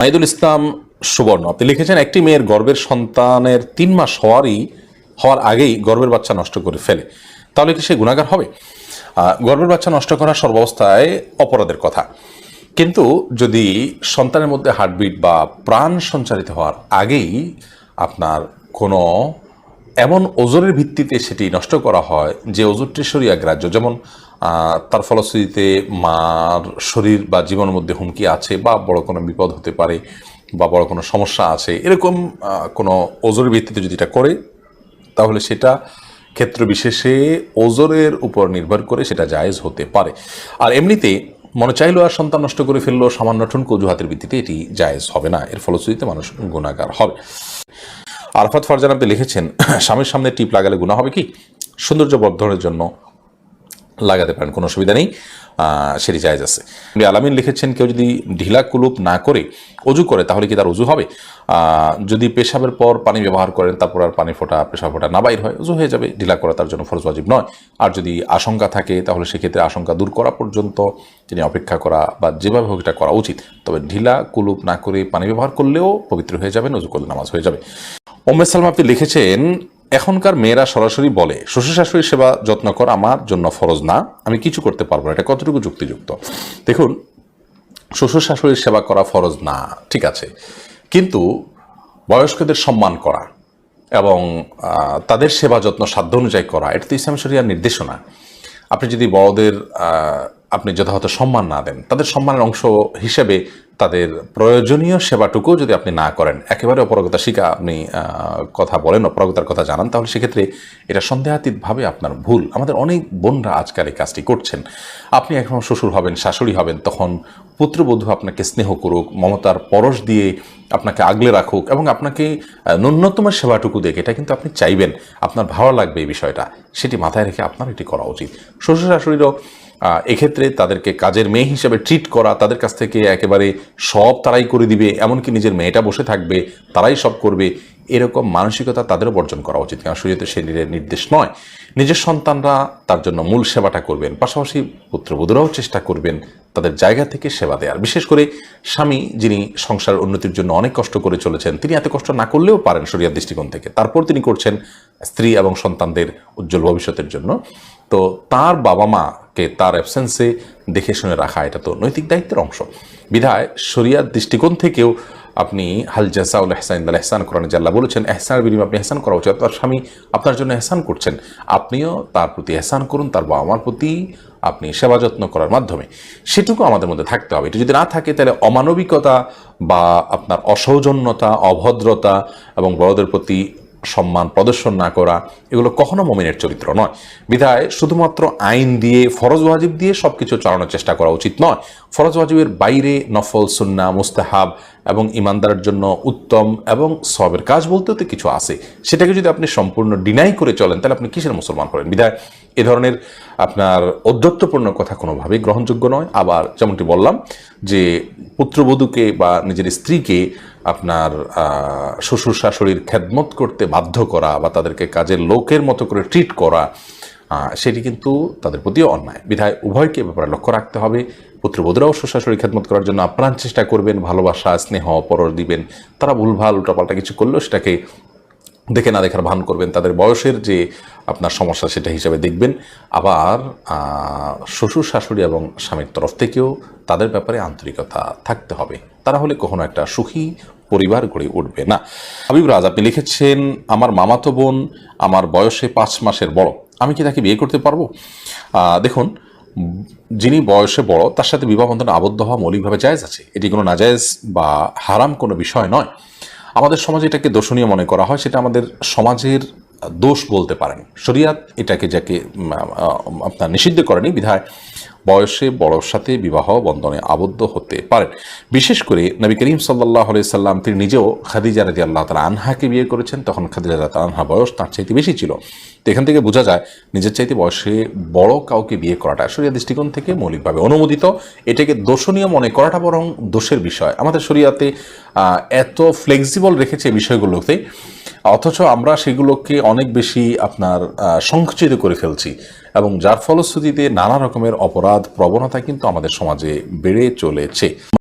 নাইদুল ইসলাম সুবর্ণ। আপনি লিখেছেন, একটি মেয়ের গর্বের সন্তানের তিন মাস হওয়ারই, হওয়ার আগেই গর্বের বাচ্চা নষ্ট করে ফেলে। তাহলে কি সে গুণাগার হবে? গর্বের বাচ্চা নষ্ট করা সর্বাবস্থায় অপরাধের কথা। কিন্তু যদি সন্তানের মধ্যে হার্টবিট বা প্রাণ সঞ্চারিত হওয়ার আগেই আপনার কোনো এমন ওজনের ভিত্তিতে সেটি নষ্ট করা হয়, যে ওজনটি শরীর গ্রাহ্য যেমন তার ফলশ্রুতিতে মার শরীর বা জীবনের মধ্যে হুমকি আছে বা বড় কোনো বিপদ হতে পারে বা বড় কোনো সমস্যা আছে, এরকম কোনো ওজনের ভিত্তিতে যদি এটা করে, তাহলে সেটা ক্ষেত্র বিশেষে ওজনের উপর নির্ভর করে সেটা জায়েজ হতে পারে। আর এমনিতে মনে চাইলো আর সন্তান নষ্ট করে ফেলল, সামান্য ঠুনকো অজুহাতের ভিত্তিতে এটি জায়েজ হবে না, এর ফলশ্রুতিতে মানুষ গুণাগার হবে। আরফাত ফারজান আপনি লিখেছেন, স্বামীর সামনে টিপ লাগালে গুণা হবে কি? সৌন্দর্য বর্ধনের জন্য লাগাতে পারেন, কোনো অসুবিধা নেই। সেটি জায়েজ আছে। আলামিন লিখেছেন, কেউ যদি ঢিলা কুলুপ না করে অজু করে, তাহলে কি তার অজু হবে? যদি পেশাবের পর পানি ব্যবহার করেন, তারপর আর পানি ফোটা, পেশাব ফোটা না বাইর হয়, অজু হয়ে যাবে। ঢিলা করা তার জন্য ফরজ নয়। আর যদি আশঙ্কা থাকে, তাহলে সেক্ষেত্রে আশঙ্কা দূর করা পর্যন্ত তিনি অপেক্ষা করা বা যেভাবে হোক এটা করা উচিত। তবে ঢিলা কুলুপ না করে পানি ব্যবহার করলেও পবিত্র হয়ে যাবেন, অজু করলে নামাজ হয়ে যাবে। ওমে সালমা আপনি লিখেছেন এখনকার মেয়েরা সরাসরি বলে, শ্বশুর শাশুড়ির সেবা যত্ন করা, আমার জন্য ফরজ না, আমি কিছু করতে পারব না। এটা কতটুকু যুক্তিযুক্ত? দেখুন, শ্বশুর শাশুড়ির সেবা করা ফরজ না, ঠিক আছে। কিন্তু বয়স্কদের সম্মান করা এবং তাদের সেবা যত্ন সাধ্য অনুযায়ী করা, এটা তো ইসলাম শরিয়ার নির্দেশনা। আপনি যদি বড়দের আপনি যথাযথ সম্মান না দেন, তাদের সম্মানের অংশ হিসেবে তাদের প্রয়োজনীয় সেবাটুকু যদি আপনি না করেন, একেবারে অপরগতা শিখা আপনি কথা বলেন, অপরগতার কথা জানান, তাহলে সেক্ষেত্রে এটা সন্দেহাতীতভাবে আপনার ভুল। আমাদের অনেক বোনরা আজকাল এই কাজটি করছেন। আপনি এখন শ্বশুর হবেন, শাশুড়ি হবেন, তখন পুত্রবধূ আপনাকে স্নেহ করুক, মমতার পরশ দিয়ে আপনাকে আগলে রাখুক এবং আপনাকে ন্যূনতম সেবাটুকু দেখ এটা কিন্তু আপনি চাইবেন। আপনার ভালো লাগবে এই বিষয়টা। সেটি মাথায় রেখে আপনার এটি করা উচিত। শ্বশুর শাশুড়িরও এক্ষেত্রে তাদেরকে কাজের মেয়ে হিসেবে ট্রিট করা, তাদের কাছ থেকে একেবারে সব তারাই করে দিবে, এমনকি নিজের মেয়েটা বসে থাকবে, তারাই সব করবে, এরকম মানসিকতা তাদেরও বর্জন করা উচিত। কারণ শরীয়তে সে নির্দেশ নয়, নিজের সন্তানরা তার জন্য মূল সেবাটা করবেন, পাশাপাশি পুত্রবধূরাও চেষ্টা করবেন তাদের জায়গা থেকে সেবা দেওয়ার বিশেষ করে স্বামী যিনি সংসার উন্নতির জন্য অনেক কষ্ট করে চলেছেন, তিনি এত কষ্ট না করলেও পারেন শরিয়ার দৃষ্টিকোণ থেকে। তারপর তিনি করছেন স্ত্রী এবং সন্তানদের উজ্জ্বল ভবিষ্যতের জন্য। তো তার বাবা মাকে তার অ্যাবসেন্সে দেখে শুনে রাখা, এটা তো নৈতিক দায়িত্বের অংশ। বিধায় শরিয়ার দৃষ্টিকোণ থেকেও আপনি হাল জাসাউল এহসান আল এহসান কোরআন জাল্লাহ বলেছেন, এহসানের বিনিময়ে আপনি এহসান করা উচিত তার স্বামী আপনার জন্য এহসান করছেন। আপনিও তার প্রতি এহসান করুন, তার বাবা মার প্রতি আপনি সেবা যত্ন করার মাধ্যমে। সেটুকু আমাদের মধ্যে থাকতে হবে। এটা যদি না থাকে, তাহলে অমানবিকতা বা আপনার অসৌজন্যতা, অভদ্রতা এবং বড়দের প্রতি সম্মান প্রদর্শন না করা, এগুলো কখনো মমিনের চরিত্র নয়। বিধায় শুধুমাত্র আইন দিয়ে, ফরজ ওয়াজিব দিয়ে সবকিছু চালানোর চেষ্টা করা উচিত নয়। ফরজ ওয়াজিবের বাইরে নফল সুন্না, মুস্তাহাব এবং ইমানদারের জন্য উত্তম এবং সবের কাজ বলতেও তো কিছু আছে। সেটাকে যদি আপনি সম্পূর্ণ ডিনাই করে চলেন, তাহলে আপনি কিসের মুসলমান করেন বিধায় এ ধরনের আপনার অধ্যত্বপূর্ণ কথা কোনোভাবেই গ্রহণযোগ্য নয়। আবার যেমনটি বললাম যে পুত্রবধূকে বা নিজের স্ত্রীকে আপনার শ্বশুর শাশুড়ির খেদমত করতে বাধ্য করা বা তাদেরকে কাজের লোকের মতো করে ট্রিট করা সেটি কিন্তু তাদের প্রতিও অন্যায়। বিধায় উভয়কে ব্যাপারে লক্ষ্য রাখতে হবে। পুত্রবধূরাও শাশুড়ির খেদমত করার জন্য আপ্রাণ চেষ্টা করবেন, ভালোবাসা, স্নেহ পরশ দিবেন। তারা ভুলভাল উল্টাপাল্টা কিছু করলেও সেটাকে দেখে না দেখার ভান করবেন। তাদের বয়সের যে আপনার সমস্যা, সেটা হিসাবে দেখবেন। আবার শ্বশুর শাশুড়ি এবং স্বামীর তরফ থেকেও তাদের ব্যাপারে আন্তরিকতা থাকতে হবে। তারা হলে কখনো একটা সুখী পরিবার গড়ে উঠবে না। হাবিব রাজ, আপনি লিখেছেন, আমার মামাতো বোন আমার বয়সে পাঁচ মাসের বড়। আমি কি তাকে বিয়ে করতে পারব? দেখুন যিনি বয়সে বড়, তার সাথে বিবাহ বন্ধনে আবদ্ধ হওয়া মৌলিকভাবে জায়েজ আছে। এটি কোনো নাজায়েজ বা হারাম কোনো বিষয় নয়। আমাদের সমাজে এটাকে দোষণীয় মনে করা হয়, সেটা আমাদের সমাজের দোষ বলতে পারেন। শরিয়াত এটাকে যাকে আপনার নিষিদ্ধ করেনি বিধায় বয়সে বড়র সাথে বিবাহ বন্ধনে আবদ্ধ হতে পারেন। বিশেষ করে নবী করিম সাল্লাহ সাল্লাম, তিনি নিজেও খাদিজা রাজি আল্লাহ তালা আনহাকে বিয়ে করেছেন, তখন খাদিজা রাজি আনহা বয়স তার চাইতে বেশি ছিল। তো এখান থেকে বোঝা যায়, নিজের চাইতে বয়সে বড় কাউকে বিয়ে করাটা শরিয়া দৃষ্টিকোণ থেকে মৌলিকভাবে অনুমোদিত। এটাকে দোষণীয় মনে করাটা বরং দোষের বিষয়। আমাদের শরিয়াতে এত ফ্লেক্সিবল রেখেছে বিষয়গুলোতে অথচ আমরা সেগুলোকে অনেক বেশি আপনার সংকুচিত করে ফেলছি এবং যার ফলশ্রুতিতে নানা রকমের অপরাধ, প্রবণতা কিন্তু আমাদের সমাজে বেড়ে চলেছে।